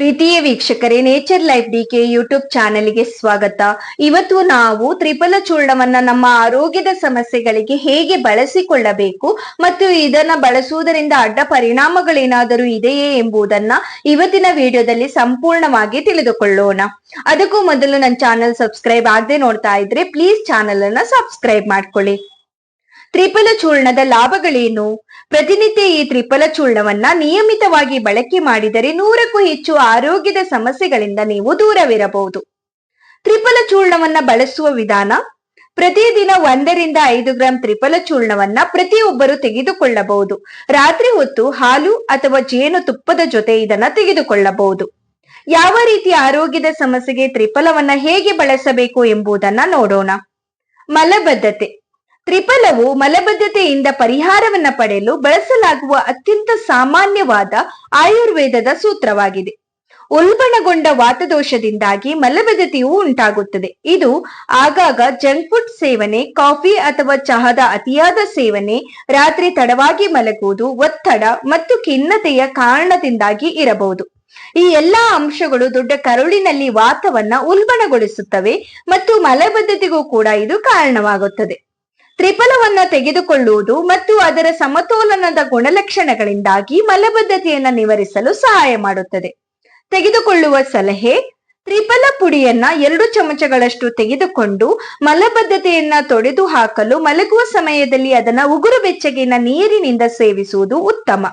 ಪ್ರೀತಿಯ ವೀಕ್ಷಕರೇ nature life DK YouTube ಚಾನೆಲ್ಗೆ ಸ್ವಾಗತ. ಇವತ್ತು ನಾವು ತ್ರಿಫಲ ಚೂರ್ಣವನ್ನ ನಮ್ಮ ಆರೋಗ್ಯದ ಸಮಸ್ಯೆಗಳಿಗೆ ಹೇಗೆ ಬಳಸಿಕೊಳ್ಳಬೇಕು ಮತ್ತು ಇದನ್ನ ಬಳಸುವುದರಿಂದ ಅಡ್ಡ ಪರಿಣಾಮಗಳೇನಾದರೂ ಇದೆಯೇ ಎಂಬುದನ್ನ ಇವತ್ತಿನ ವಿಡಿಯೋದಲ್ಲಿ ಸಂಪೂರ್ಣವಾಗಿ ತಿಳಿದುಕೊಳ್ಳೋಣ. ಅದಕ್ಕೂ ಮೊದಲು ನನ್ನ ಚಾನೆಲ್ ಸಬ್ಸ್ಕ್ರೈಬ್ ಆಗದೆ ನೋಡ್ತಾ ಇದ್ರೆ ಪ್ಲೀಸ್ ಚಾನೆಲ್ ಅನ್ನ ಸಬ್ಸ್ಕ್ರೈಬ್ ಮಾಡ್ಕೊಳ್ಳಿ. ತ್ರಿಫಲ ಚೂರ್ಣದ ಲಾಭಗಳೇನು? ಪ್ರತಿನಿತ್ಯ ಈ ತ್ರಿಫಲ ಚೂರ್ಣವನ್ನ ನಿಯಮಿತವಾಗಿ ಬಳಕೆ ಮಾಡಿದರೆ ನೂರಕ್ಕೂ ಹೆಚ್ಚು ಆರೋಗ್ಯದ ಸಮಸ್ಯೆಗಳಿಂದ ನೀವು ದೂರವಿರಬಹುದು. ತ್ರಿಫಲ ಚೂರ್ಣವನ್ನ ಬಳಸುವ ವಿಧಾನ, ಪ್ರತಿದಿನ ಒಂದರಿಂದ ಐದು ಗ್ರಾಂ ತ್ರಿಫಲ ಚೂರ್ಣವನ್ನ ಪ್ರತಿಯೊಬ್ಬರು ತೆಗೆದುಕೊಳ್ಳಬಹುದು. ರಾತ್ರಿ ಹೊತ್ತು ಹಾಲು ಅಥವಾ ಜೇನು ತುಪ್ಪದ ಜೊತೆ ಇದನ್ನ ತೆಗೆದುಕೊಳ್ಳಬಹುದು. ಯಾವ ರೀತಿ ಆರೋಗ್ಯದ ಸಮಸ್ಯೆಗೆ ತ್ರಿಫಲವನ್ನ ಹೇಗೆ ಬಳಸಬೇಕು ಎಂಬುದನ್ನ ನೋಡೋಣ. ಮಲಬದ್ಧತೆ ತ್ರಿಫಲವು ಮಲಬದ್ಧತೆಯಿಂದ ಪರಿಹಾರವನ್ನ ಪಡೆಯಲು ಬಳಸಲಾಗುವ ಅತ್ಯಂತ ಸಾಮಾನ್ಯವಾದ ಆಯುರ್ವೇದದ ಸೂತ್ರವಾಗಿದೆ. ಉಲ್ಬಣಗೊಂಡ ವಾತದೋಷದಿಂದಾಗಿ ಮಲಬದ್ಧತೆಯು ಉಂಟಾಗುತ್ತದೆ. ಇದು ಆಗಾಗ ಜಂಕ್ ಫುಡ್ ಸೇವನೆ, ಕಾಫಿ ಅಥವಾ ಚಹಾದ ಅತಿಯಾದ ಸೇವನೆ, ರಾತ್ರಿ ತಡವಾಗಿ ಮಲಗುವುದು, ಒತ್ತಡ ಮತ್ತು ಖಿನ್ನತೆಯ ಕಾರಣದಿಂದಾಗಿ ಇರಬಹುದು. ಈ ಎಲ್ಲಾ ಅಂಶಗಳು ದೊಡ್ಡ ಕರುಳಿನಲ್ಲಿ ವಾತವನ್ನ ಉಲ್ಬಣಗೊಳಿಸುತ್ತವೆ ಮತ್ತು ಮಲಬದ್ಧತೆಗೂ ಕೂಡ ಇದು ಕಾರಣವಾಗುತ್ತದೆ. ತ್ರಿಫಲವನ್ನ ತೆಗೆದುಕೊಳ್ಳುವುದು ಮತ್ತು ಅದರ ಸಮತೋಲನದ ಗುಣಲಕ್ಷಣಗಳಿಂದಾಗಿ ಮಲಬದ್ಧತೆಯನ್ನು ನಿವಾರಿಸಲು ಸಹಾಯ ಮಾಡುತ್ತದೆ. ತೆಗೆದುಕೊಳ್ಳುವ ಸಲಹೆ, ತ್ರಿಫಲ ಪುಡಿಯನ್ನ ಎರಡು ಚಮಚಗಳಷ್ಟು ತೆಗೆದುಕೊಂಡು ಮಲಬದ್ಧತೆಯನ್ನ ತೊಡೆದು ಹಾಕಲು ಮಲಗುವ ಸಮಯದಲ್ಲಿ ಅದನ್ನ ಉಗುರು ಬೆಚ್ಚಗಿನ ನೀರಿನಿಂದ ಸೇವಿಸುವುದು ಉತ್ತಮ.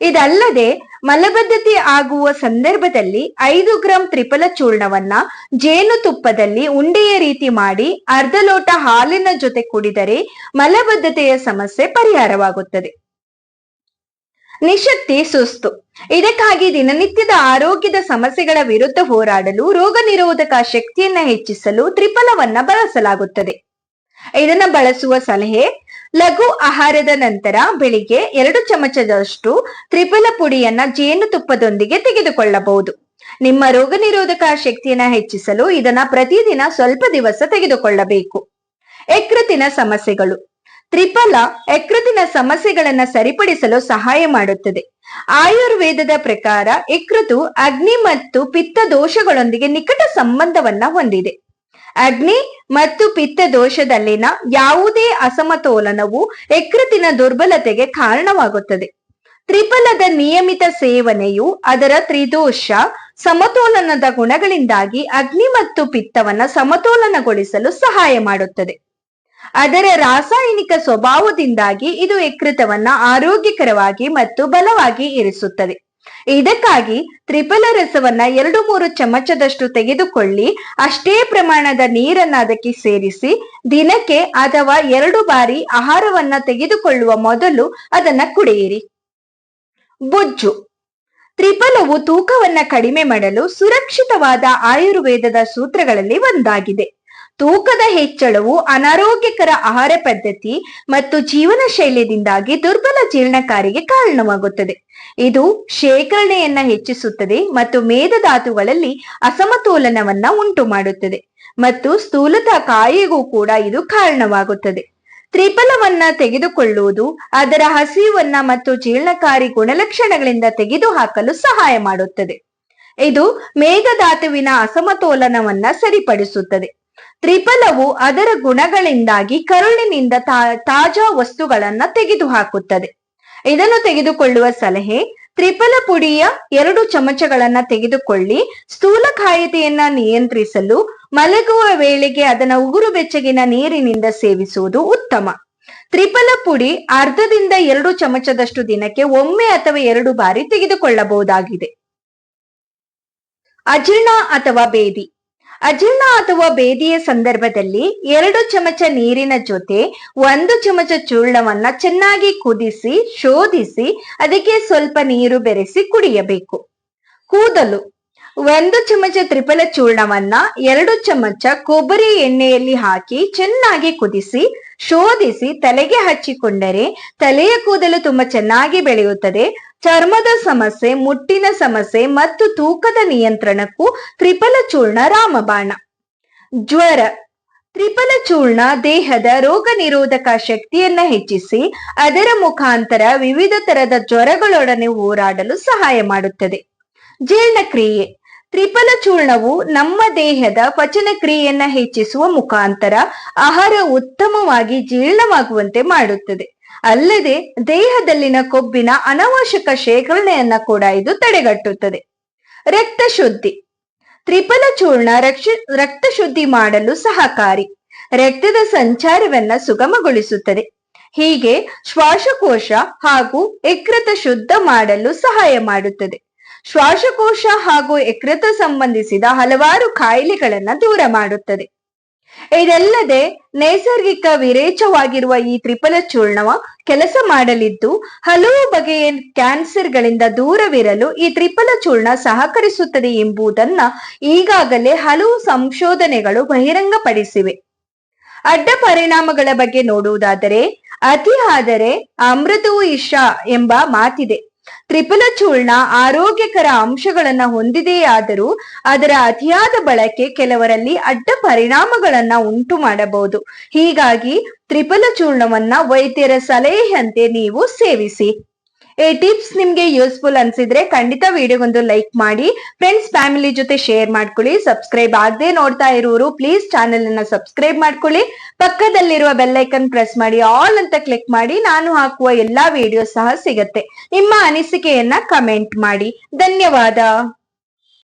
ಇದಲ್ಲದೆ ಮಲಬದ್ಧತೆ ಆಗುವ ಸಂದರ್ಭದಲ್ಲಿ ಐದು ಗ್ರಾಂ ತ್ರಿಫಲ ಚೂರ್ಣವನ್ನ ಜೇನುತುಪ್ಪದಲ್ಲಿ ಉಂಡೆಯ ರೀತಿ ಮಾಡಿ ಅರ್ಧ ಲೋಟ ಹಾಲಿನ ಜೊತೆ ಕುಡಿದರೆ ಮಲಬದ್ಧತೆಯ ಸಮಸ್ಯೆ ಪರಿಹಾರವಾಗುತ್ತದೆ. ನಿಶಕ್ತಿ ಸುಸ್ತು. ಇದಕ್ಕಾಗಿ ದಿನನಿತ್ಯದ ಆರೋಗ್ಯದ ಸಮಸ್ಯೆಗಳ ವಿರುದ್ಧ ಹೋರಾಡಲು ರೋಗ ನಿರೋಧಕ ಶಕ್ತಿಯನ್ನ ಹೆಚ್ಚಿಸಲು ತ್ರಿಫಲವನ್ನ ಬಳಸಲಾಗುತ್ತದೆ. ಇದನ್ನ ಬಳಸುವ ಸಲಹೆ ಲಘು ಆಹಾರದ ನಂತರ ಬೆಳಿಗ್ಗೆ ಎರಡು ಚಮಚದಷ್ಟು ತ್ರಿಫಲ ಪುಡಿಯನ್ನ ಜೇನುತುಪ್ಪದೊಂದಿಗೆ ತೆಗೆದುಕೊಳ್ಳಬಹುದು. ನಿಮ್ಮ ರೋಗ ನಿರೋಧಕ ಶಕ್ತಿಯನ್ನ ಹೆಚ್ಚಿಸಲು ಇದನ್ನ ಪ್ರತಿದಿನ ಸ್ವಲ್ಪ ದಿವಸ ತೆಗೆದುಕೊಳ್ಳಬೇಕು. ಯಕೃತಿನ ಸಮಸ್ಯೆಗಳು. ತ್ರಿಫಲ ಯಕೃತಿನ ಸಮಸ್ಯೆಗಳನ್ನ ಸರಿಪಡಿಸಲು ಸಹಾಯ ಮಾಡುತ್ತದೆ. ಆಯುರ್ವೇದದ ಪ್ರಕಾರ ಯಕೃತು ಅಗ್ನಿ ಮತ್ತು ಪಿತ್ತ ದೋಷಗಳೊಂದಿಗೆ ನಿಕಟ ಸಂಬಂಧವನ್ನ ಹೊಂದಿದೆ. ಅಗ್ನಿ ಮತ್ತು ಪಿತ್ತ ದೋಷದಲ್ಲಿನ ಯಾವುದೇ ಅಸಮತೋಲನವು ಯಕೃತಿನ ದುರ್ಬಲತೆಗೆ ಕಾರಣವಾಗುತ್ತದೆ. ತ್ರಿಫಲದ ನಿಯಮಿತ ಸೇವನೆಯು ಅದರ ತ್ರಿದೋಷ, ಸಮತೋಲನದ ಗುಣಗಳಿಂದಾಗಿ ಅಗ್ನಿ ಮತ್ತು ಪಿತ್ತವನ್ನ ಸಮತೋಲನಗೊಳಿಸಲು ಸಹಾಯ ಮಾಡುತ್ತದೆ. ಅದರ ರಾಸಾಯನಿಕ ಸ್ವಭಾವದಿಂದಾಗಿ ಇದು ಯಕೃತವನ್ನ ಆರೋಗ್ಯಕರವಾಗಿ ಮತ್ತು ಬಲವಾಗಿ ಇರಿಸುತ್ತದೆ. ಇದಕ್ಕಾಗಿ ತ್ರಿಫಲ ರಸವನ್ನ ಎರಡು ಮೂರು ಚಮಚದಷ್ಟು ತೆಗೆದುಕೊಳ್ಳಿ. ಅಷ್ಟೇ ಪ್ರಮಾಣದ ನೀರನ್ನ ಅದಕ್ಕೆ ಸೇರಿಸಿ ದಿನಕ್ಕೆ ಅಥವಾ ಎರಡು ಬಾರಿ ಆಹಾರವನ್ನ ತೆಗೆದುಕೊಳ್ಳುವ ಮೊದಲು ಅದನ್ನ ಕುಡಿಯಿರಿ. ಬೊಜ್ಜು. ತ್ರಿಫಲವು ತೂಕವನ್ನ ಕಡಿಮೆ ಮಾಡಲು ಸುರಕ್ಷಿತವಾದ ಆಯುರ್ವೇದದ ಸೂತ್ರಗಳಲ್ಲಿ ಒಂದಾಗಿದೆ. ತೂಕದ ಹೆಚ್ಚಳವು ಅನಾರೋಗ್ಯಕರ ಆಹಾರ ಪದ್ಧತಿ ಮತ್ತು ಜೀವನ ಶೈಲಿಯಿಂದಾಗಿ ದುರ್ಬಲ ಜೀರ್ಣಕಾರಿಗೆ ಕಾರಣವಾಗುತ್ತದೆ. ಇದು ಶೇಖರಣೆಯನ್ನ ಹೆಚ್ಚಿಸುತ್ತದೆ ಮತ್ತು ಮೇಧಧಾತುಗಳಲ್ಲಿ ಅಸಮತೋಲನವನ್ನ ಉಂಟು ಮಾಡುತ್ತದೆ ಮತ್ತು ಸ್ಥೂಲತ ಕಾಯಿಗೂ ಕೂಡ ಇದು ಕಾರಣವಾಗುತ್ತದೆ. ತ್ರಿಫಲವನ್ನ ತೆಗೆದುಕೊಳ್ಳುವುದು, ಅದರ ಹಸಿವನ್ನ ಮತ್ತು ಜೀರ್ಣಕಾರಿ ಗುಣಲಕ್ಷಣಗಳಿಂದ ತೆಗೆದುಹಾಕಲು ಸಹಾಯ ಮಾಡುತ್ತದೆ. ಇದು ಮೇಘಧಾತುವಿನ ಅಸಮತೋಲನವನ್ನ ಸರಿಪಡಿಸುತ್ತದೆ. ತ್ರಿಫಲವು ಅದರ ಗುಣಗಳಿಂದಾಗಿ ಕರುಳಿನಿಂದ ತಾಜಾ ವಸ್ತುಗಳನ್ನ ತೆಗೆದುಹಾಕುತ್ತದೆ. ಇದನ್ನು ತೆಗೆದುಕೊಳ್ಳುವ ಸಲಹೆ, ತ್ರಿಫಲ ಪುಡಿಯ ಎರಡು ಚಮಚಗಳನ್ನ ತೆಗೆದುಕೊಳ್ಳಿ ಸ್ಥೂಲಕಾಯತೆಯನ್ನ ನಿಯಂತ್ರಿಸಲು, ಮಲಗುವ ವೇಳೆಗೆ ಅದನ್ನ ಉಗುರು ಬೆಚ್ಚಗಿನ ನೀರಿನಿಂದ ಸೇವಿಸುವುದು ಉತ್ತಮ. ತ್ರಿಫಲ ಪುಡಿ ಅರ್ಧದಿಂದ ಎರಡು ಚಮಚದಷ್ಟು ದಿನಕ್ಕೆ ಒಮ್ಮೆ ಅಥವಾ ಎರಡು ಬಾರಿ ತೆಗೆದುಕೊಳ್ಳಬಹುದಾಗಿದೆ. ಅಜೀರ್ಣ ಅಥವಾ ಬೇದಿ ಅಜೀರ್ಣ ಅಥವಾ ಬೇದಿಯ ಸಂದರ್ಭದಲ್ಲಿ ಎರಡು ಚಮಚ ನೀರಿನ ಜೊತೆ ಒಂದು ಚಮಚ ಚೂರ್ಣವನ್ನ ಚೆನ್ನಾಗಿ ಕುದಿಸಿ, ಶೋಧಿಸಿ, ಅದಕ್ಕೆ ಸ್ವಲ್ಪ ನೀರು ಬೆರೆಸಿ ಕುಡಿಯಬೇಕು. ಕೂದಲು. ಒಂದು ಚಮಚ ತ್ರಿಫಲ ಚೂರ್ಣವನ್ನ, ಎರಡು ಚಮಚ ಕೊಬ್ಬರಿ ಎಣ್ಣೆಯಲ್ಲಿ ಹಾಕಿ ಚೆನ್ನಾಗಿ ಕುದಿಸಿ, ಶೋಧಿಸಿ ತಲೆಗೆ ಹಚ್ಚಿಕೊಂಡರೆ ತಲೆಯ ಕೂದಲು ತುಂಬಾ ಚೆನ್ನಾಗಿ ಬೆಳೆಯುತ್ತದೆ. ಚರ್ಮದ ಸಮಸ್ಯೆ, ಮುಟ್ಟಿನ ಸಮಸ್ಯೆ ಮತ್ತು ತೂಕದ ನಿಯಂತ್ರಣಕ್ಕೂ ತ್ರಿಫಲ ಚೂರ್ಣ ರಾಮಬಾಣ. ಜ್ವರ. ತ್ರಿಫಲ ಚೂರ್ಣ ದೇಹದ ರೋಗ ನಿರೋಧಕ ಶಕ್ತಿಯನ್ನ ಹೆಚ್ಚಿಸಿ, ಅದರ ಮುಖಾಂತರ ವಿವಿಧ ತರದ ಜ್ವರಗಳೊಡನೆ ಹೋರಾಡಲು ಸಹಾಯ ಮಾಡುತ್ತದೆ. ಜೀರ್ಣಕ್ರಿಯೆ. ತ್ರಿಫಲ ಚೂರ್ಣವು ನಮ್ಮ ದೇಹದ ಪಚನ ಕ್ರಿಯೆಯನ್ನ ಹೆಚ್ಚಿಸುವ ಮುಖಾಂತರ ಆಹಾರ ಉತ್ತಮವಾಗಿ ಜೀರ್ಣವಾಗುವಂತೆ ಮಾಡುತ್ತದೆ. ಅಲ್ಲದೆ ದೇಹದಲ್ಲಿನ ಕೊಬ್ಬಿನ ಅನಾವಶ್ಯಕ ಶೇಖರಣೆಯನ್ನ ಕೂಡ ಇದು ತಡೆಗಟ್ಟುತ್ತದೆ. ರಕ್ತ ಶುದ್ಧಿ ತ್ರಿಫಲ ಚೂರ್ಣ ರಕ್ತ ಶುದ್ಧಿ ಮಾಡಲು ಸಹಕಾರಿ. ರಕ್ತದ ಸಂಚಾರವನ್ನ ಸುಗಮಗೊಳಿಸುತ್ತದೆ. ಹೀಗೆ ಶ್ವಾಸಕೋಶ ಹಾಗೂ ಯಕೃತ ಶುದ್ಧ ಮಾಡಲು ಸಹಾಯ ಮಾಡುತ್ತದೆ. ಶ್ವಾಸಕೋಶ ಹಾಗೂ ಯಕೃತ ಸಂಬಂಧಿಸಿದ ಹಲವಾರು ಕಾಯಿಲೆಗಳನ್ನ ದೂರ ಮಾಡುತ್ತದೆ. ಇದಲ್ಲದೆ ನೈಸರ್ಗಿಕ ವಿರೇಚವಾಗಿರುವ ಈ ತ್ರಿಫಲ ಚೂರ್ಣವ ಕೆಲಸ ಮಾಡಲಿದ್ದು, ಹಲವು ಬಗೆಯ ಕ್ಯಾನ್ಸರ್ಗಳಿಂದ ದೂರವಿರಲು ಈ ತ್ರಿಫಲ ಚೂರ್ಣ ಸಹಕರಿಸುತ್ತದೆ ಎಂಬುದನ್ನ ಈಗಾಗಲೇ ಹಲವು ಸಂಶೋಧನೆಗಳು ಬಹಿರಂಗಪಡಿಸಿವೆ. ಅಡ್ಡ ಪರಿಣಾಮಗಳ ಬಗ್ಗೆ ನೋಡುವುದಾದರೆ, ಅತಿ ಆದರೆ ಅಮೃತವು ಇಷ್ಟ ಎಂಬ ಮಾತಿದೆ. ತ್ರಿಫಲ ಚೂರ್ಣ ಆರೋಗ್ಯಕರ ಅಂಶಗಳನ್ನ ಹೊಂದಿದೆಯಾದರೂ ಅದರ ಅತಿಯಾದ ಬಳಕೆ ಕೆಲವರಲ್ಲಿ ಅಡ್ಡ ಪರಿಣಾಮಗಳನ್ನ ಉಂಟು ಮಾಡಬಹುದು. ಹೀಗಾಗಿ ತ್ರಿಫಲ ಚೂರ್ಣವನ್ನ ವೈದ್ಯರ ಸಲಹೆಯಂತೆ ನೀವು ಸೇವಿಸಿ. ಈ ಟಿಪ್ಸ್ ನಿಮ್ಗೆ ಯೂಸ್ಫುಲ್ ಅನ್ಸಿದ್ರೆ ಖಂಡಿತ ವಿಡಿಯೋಗೊಂದು ಲೈಕ್ ಮಾಡಿ ಫ್ರೆಂಡ್ಸ್ ಫ್ಯಾಮಿಲಿ ಜೊತೆ ಶೇರ್ ಮಾಡ್ಕೊಳ್ಳಿ ಸಬ್ಸ್ಕ್ರೈಬ್ ಆಗದೆ ನೋಡ್ತಾ ಇರೋರು ಪ್ಲೀಸ್ ಚಾನೆಲ್ ಅನ್ನ ಸಬ್ಸ್ಕ್ರೈಬ್ ಮಾಡ್ಕೊಳ್ಳಿ, ಪಕ್ಕದಲ್ಲಿರುವ ಬೆಲ್ಲೈಕನ್ ಪ್ರೆಸ್ ಮಾಡಿ ಆಲ್ ಅಂತ ಕ್ಲಿಕ್ ಮಾಡಿ, ನಾನು ಹಾಕುವ ಎಲ್ಲಾ ವಿಡಿಯೋ ಸಹ ಸಿಗತ್ತೆ. ನಿಮ್ಮ ಅನಿಸಿಕೆಯನ್ನ ಕಮೆಂಟ್ ಮಾಡಿ. ಧನ್ಯವಾದ.